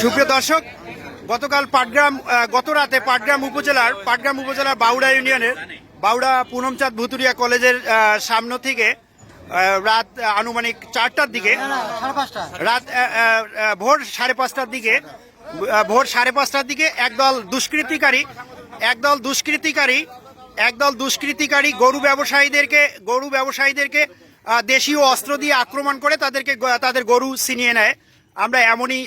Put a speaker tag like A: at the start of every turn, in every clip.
A: সুপ্রিয় দর্শক গতকাল পাটগ্রাম গত রাতে পাটগ্রাম উপজেলার পাটগ্রাম উপজেলার বাউড়া ইউনিয়নের বাউড়া পুনমচাঁদ ভুতুরিয়া কলেজের সামনে থেকে রাত আনুমানিক চারটার দিকে রাত ভোর সাড়ে পাঁচটার দিকে ভোর সাড়ে পাঁচটার দিকে একদল দুষ্কৃতিকারী একদল দুষ্কৃতিকারী একদল দুষ্কৃতিকারী গরু ব্যবসায়ীদেরকে গরু ব্যবসায়ীদেরকে দেশীয় অস্ত্র দিয়ে আক্রমণ করে তাদেরকে তাদের গরু ছিনিয়ে নেয়। আমরা এমনই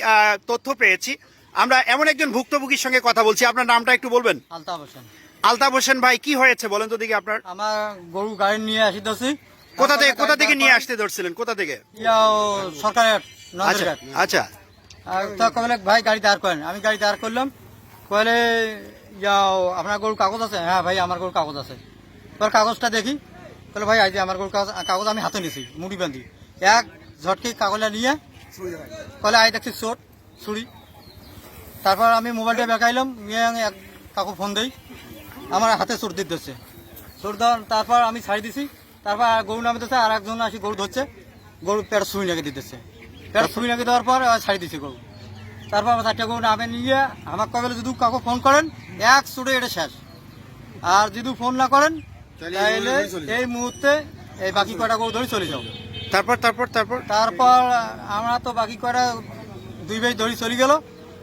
A: তথ্য পেয়েছি। আমরা এমন একজন ভুক্তভোগীর সঙ্গে কথা বলছি। আপনার নামটা একটু বলবেন?
B: আলতাফ হোসেন।
A: আলতাফ হোসেন ভাই কি হয়েছে বলেন তো দেখি আপনার?
B: আমার গরু গাড়ি নিয়ে আসিতেছি
A: কোথা থেকে কোথা থেকে নিয়ে আসতে ধরছিলেন? কোথা থেকে?
B: সরকারের
A: আচ্ছা আচ্ছা।
B: তো কবে ভাই গাড়ি দাঁড় করেন? আমি গাড়ি দাঁড় করলাম। কলে যাও আপনার গরুর কাগজ আছে? হ্যাঁ ভাই আমার গরুর কাগজ আছে। তোর কাগজটা দেখি। বলে ভাই আজ আমার গরুর কাগজ আমি হাতে নিছি মুড়ি বান্ধি। এক ঝটকে কাগজটা নিয়ে কলে আই দেখছি চোট ছুরি তারপর আমি মোবাইলটা বেকাইলাম নিয়ে এক কাকু ফোন দিই। আমার হাতে চোট দিতেছে। চোট দেওয়ার তারপর আমি ছাড়ি দিছি। তারপর গরু নামে দিতেছে আর একজন আসি গরু ধরছে। গরু পেট সুই নাকি দিতেছে। পেট সুই নাকি দেওয়ার পর ছাড়ি দিছে গরু। তারপর আমার চারটে গরু নামে নিয়ে আমার কবে যদি কাকু ফোন করেন এক চোটে এটা শেষ। আর যদি ফোন না করেন তাহলে এই মুহূর্তে এই বাকি কয়টা গরু ধরে চলে যাও।
A: তারপর তারপর তারপর?
B: তারপর আমরা তো বাকি কয়টা দুই ভাই ধরে চলে গেল।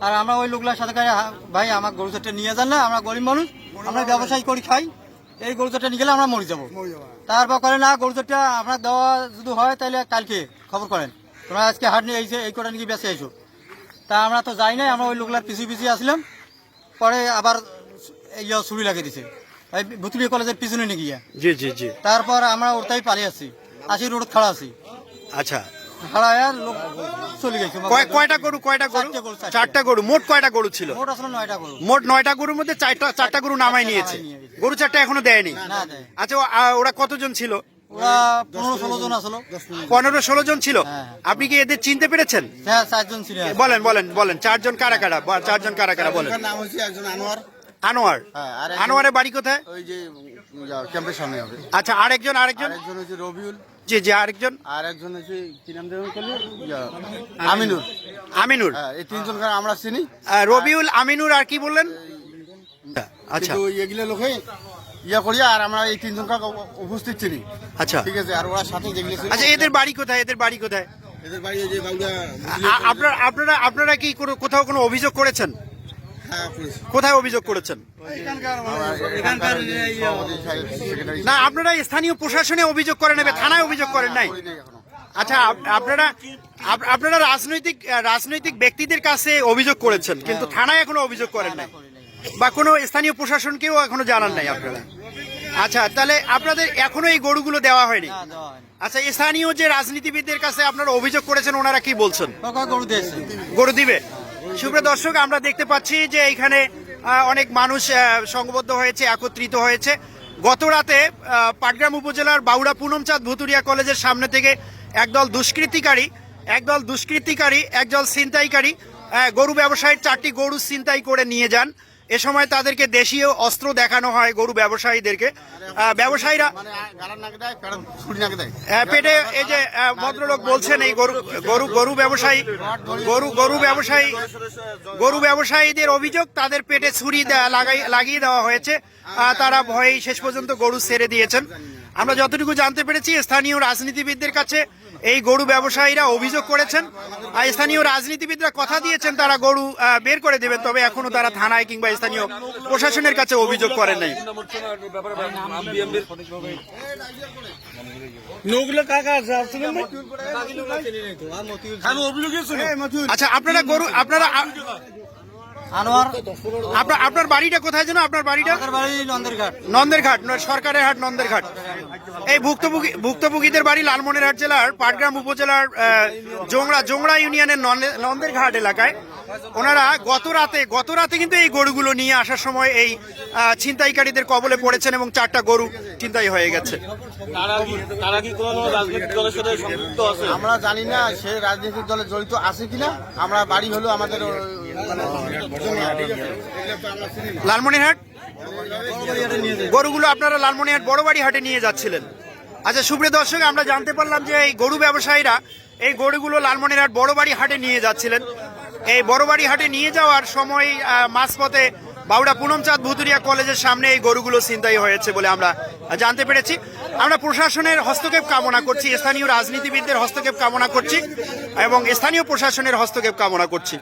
B: আর আমরা ওই লোকগুলোর সাথে কয়ে, "হ্যাঁ, ভাই আমার গরু চারটে নিয়ে যান না আমরা গরিব মানুষ আমরা ব্যবসায়ী করি খাই। এই গরু চারটে নিয়ে গেলে আমরা মরে যাব। তারপর করে না গরু চারটা আপনার দেওয়া যদি হয় তাহলে কালকে খবর করেন। তোমরা আজকে হাট নিয়ে এসে এই কটা নিয়ে বেঁচে এসো তা আমরা তো যাই নাই আমরা ওই লোকগুলার পিছিয়ে পিছিয়ে আসলাম। পরে আবার ইয়ে ছুরি লাগিয়ে দিছে। এই ভুতুলি কলেজের পিছনে নিয়ে গিয়ে
A: জি জি জি।
B: তারপর আমরা ওরটাই পালিয়ে আসছি। আসি রোড খাড়া আছি।
A: আচ্ছা।
B: খাড়া লোক চলে গেছে
A: কয়টা গরু কয়টা গরু?
B: চারটে গরু,
A: মোট কয়টা গরু ছিল?
B: মোট আসলে নয়টা গরু।
A: মোট নয়টা গরুর মধ্যে চারটা চারটা গরু নামাই নিয়েছে। গরু চারটা এখনও দেয়নি? আচ্ছা ওরা কতজন ছিল?
B: ওরা পনেরো ষোলো জন আসলো।
A: পনেরো ষোলো ছিল?
B: হ্যাঁ।
A: আপনি কি এদের চিনতে পেরেছেন?
B: হ্যাঁ
A: বলেন বলেন বলেন। চারজন কারা কারা? চারজন কারা কারা? বলেন।
C: নাম হচ্ছে একজন আনোয়ার।
A: আনোয়ার।
C: হ্যাঁ, আর
A: আনোয়ারের বাড়ি কোথায়?
C: ওই যে ক্যাম্পের সামনে হবে।
A: আচ্ছা আরেকজন আরেকজন?
C: আর একজন হচ্ছে রবিউল।
A: জি জি আরেকজন?
C: আর একজন হচ্ছে কি নাম দেবেন আমিনুর
A: আমিনুর
C: হ্যাঁ এই তিনজনকে আমরা চিনি?
A: রবিউল আমিনুর আর কি বললেন? আচ্ছা।
C: কিন্তু এগুলো লোকে ইয়া করি আর আমরা এই তিনজনকে উপস্থিত চিনি।
A: আচ্ছা।
C: ঠিক আছে আর ওরা সাথে যেগুলো
A: আচ্ছা এদের বাড়ি কোথায়? এদের বাড়ি কোথায়?
C: এদের বাড়ি যে
A: আপনার আপনারা আপনারা কি কোনো কোথাও কোনো অভিযোগ করেছেন?
C: করেছে
A: কোথায় অভিযোগ করেছেন? না আপনারা স্থানীয় প্রশাসনে অভিযোগ করে নেবে থানায় অভিযোগ করেন নাই। আচ্ছা আপনারা আপনারা রাজনৈতিক রাজনৈতিক ব্যক্তিদের কাছে অভিযোগ করেছেন কিন্তু থানায় এখনও অভিযোগ করেন নাই? বা কোনো স্থানীয় প্রশাসনকেও এখনও জানান নাই আপনারা? আচ্ছা তাহলে আপনাদের এখনও এই গরুগুলো দেওয়া হয়নি? আচ্ছা স্থানীয় যে রাজনীতিবিদদের কাছে আপনারা অভিযোগ করেছেন ওনারা কি বলছেন?
B: গরু দিয়েছে?
A: গরু দিবে? সুপ্রিয় দর্শক, আমরা দেখতে পাচ্ছি যে এখানে অনেক মানুষ সংবদ্ধ হয়েছে, একত্রিত হয়েছে। গত রাতে পাটগ্রাম উপজেলার বাউড়া পুনমচাঁদ ভুতুরিয়া কলেজের সামনে থেকে একদল দুষ্কৃতিকারী একদল দুষ্কৃতিকারী, একদল ছিনতাইকারী গরু ব্যবসায়ীর চারটি গরু ছিনতাই করে নিয়ে যান। এ সময় তাদেরকে দেশীয় অস্ত্র দেখানো হয় গরু ব্যবসায়ীদেরকে। ব্যবসায়ীরা
C: মানে
A: আহ, পেটে এই যে ভদ্রলোক বলছেন এই গরু গরু গরু ব্যবসায়ী গরু গরু ব্যবসায়ী গরু ব্যবসায়ীদের অভিযোগ তাদের পেটে ছুরি লাগাই লাগিয়ে দেওয়া হয়েছে। তারা ভয়ে শেষ পর্যন্ত গরু ছেড়ে দিয়েছেন। আমরা যতটুকু জানতে পেরেছি স্থানীয় রাজনীতিবিদদের কাছে এই গরু ব্যবসায়ীরা অভিযোগ করেছেন আর স্থানীয় রাজনীতিবিদরা কথা দিয়েছেন তারা গরু আহ, বের করে দেবেন তবে এখনও তারা থানায় কিংবা স্থানীয় প্রশাসনের কাছে অভিযোগ করেন নাই। আচ্ছা আপনারা গরু আপনারা
B: আনোয়ার।
A: আপনার বাড়িটা কোথায় যেন? আপনার বাড়িটা?
B: আমাদের বাড়ি নন্দেরঘাট।
A: নন্দের ঘাট সরকারের হাট নন্দের ঘাট এই ভুক্তভোগী ভুক্তভোগীদের বাড়ি লালমনিরহাট জেলার পাটগ্রাম উপজেলার জোংড়া জোংড়া ইউনিয়নের নন্দে- নন্দের ঘাট এলাকায়। ওনারা গত রাতে গত রাতে কিন্তু এই গরুগুলো নিয়ে আসার সময় এই ছিনতাইকারীদের কবলে পড়েছেন এবং চারটা গরু ছিনতাই হয়ে গেছে।
D: তারা কি তারা কি কোনো রাজনৈতিক দলের সাথে সম্পৃক্ত আছে?
C: আমরা জানি না সে রাজনৈতিক দলে জড়িত আছে কিনা। আমরা বাড়ি হলো আমাদের মানে
A: লালমনিরহাট গরুগুলো আপনারা লালমনিরহাট বড় বাড়ি হাটে নিয়ে যাচ্ছিলেন। আচ্ছা সুপ্রিয় দর্শক, আমরা জানতে পারলাম যে এই গরু ব্যবসায়ীরা এই গরুগুলো লালমনিরহাট বড় বাড়ি হাটে নিয়ে যাচ্ছিলেন। এই বড়বাড়ি হাটে নিয়ে যাওয়ার সময় মাঝপথে বাউড়া পুনমচাঁদ ভুতুরিয়া কলেজের সামনে এই গরুগুলো ছিনতাই হয়েছে বলে আমরা জানতে পেরেছি। আমরা প্রশাসনের হস্তক্ষেপ কামনা করছি, স্থানীয় রাজনীতিবিদদের হস্তক্ষেপ কামনা করছি এবং স্থানীয় প্রশাসনের হস্তক্ষেপ কামনা করছি।